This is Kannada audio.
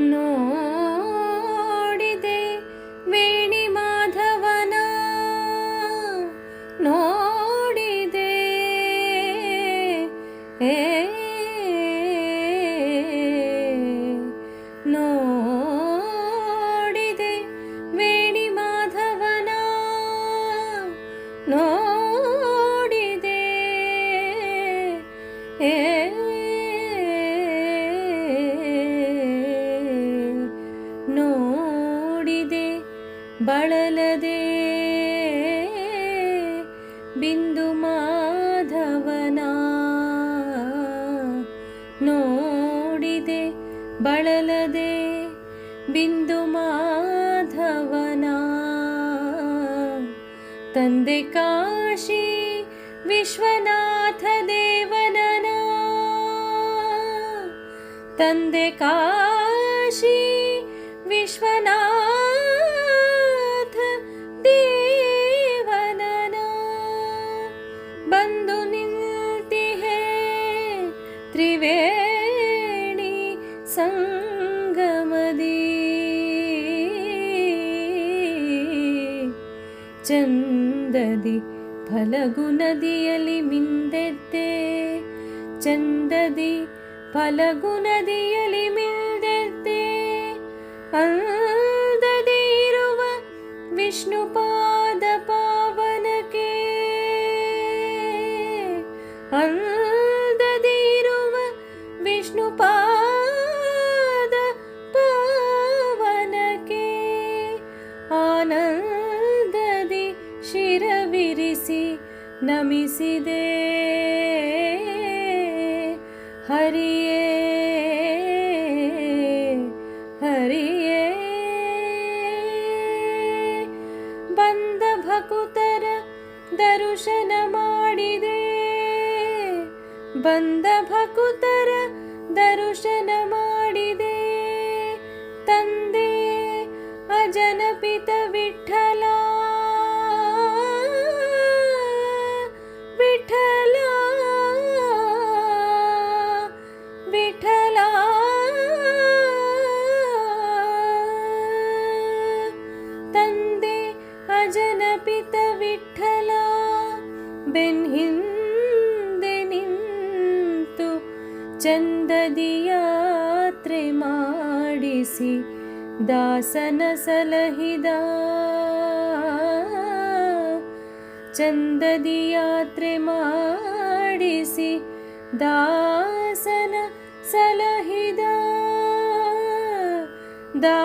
ನೋಡಿದೆ ಬಳಲದೆ ಬಿಂದು ಮಾಧವನ ನೋಡಿದೆ ಬಳಲದೆ ಬಿಂದು ಮಾಧವನ ತಂದೆ ಕಾಶಿ ವಿಶ್ವನಾಥ ದೇವನನ ತಂದೆ ಕಾಶಿ ವಿಶ್ವನಾಥ ಚಂದದಿ ಫಲಗು ನದಿಯಲ್ಲಿ ಮಿಂದೆದ್ದೆ ಚಂದದಿ ಫಲಗು ನದಿಯಲ್ಲಿ ನಮಿಸಿದೆ. ಹರಿಯೇ ಹರಿಯೇ. ಬಂದ ಭಕುತರ ದರ್ಶನ ಮಾಡಿದೆ. ಬಂದ ಭಕುತರ ದರ್ಶನ ಮಾಡಿದೆ. ತಂದೆ ಅಜನಪಿತ ವಿಠಲ ಬೆನ್ ಹಿಂದೆ ನಿಂತು ಚಂದದಿ ಯಾತ್ರೆ ಮಾಡಿಸಿ ದಾಸನ ಸಲಹಿದ ಚಂದದಿ ಯಾತ್ರೆ ಮಾಡಿಸಿ ದಾಸನ ಸಲಹಿದ ದಾ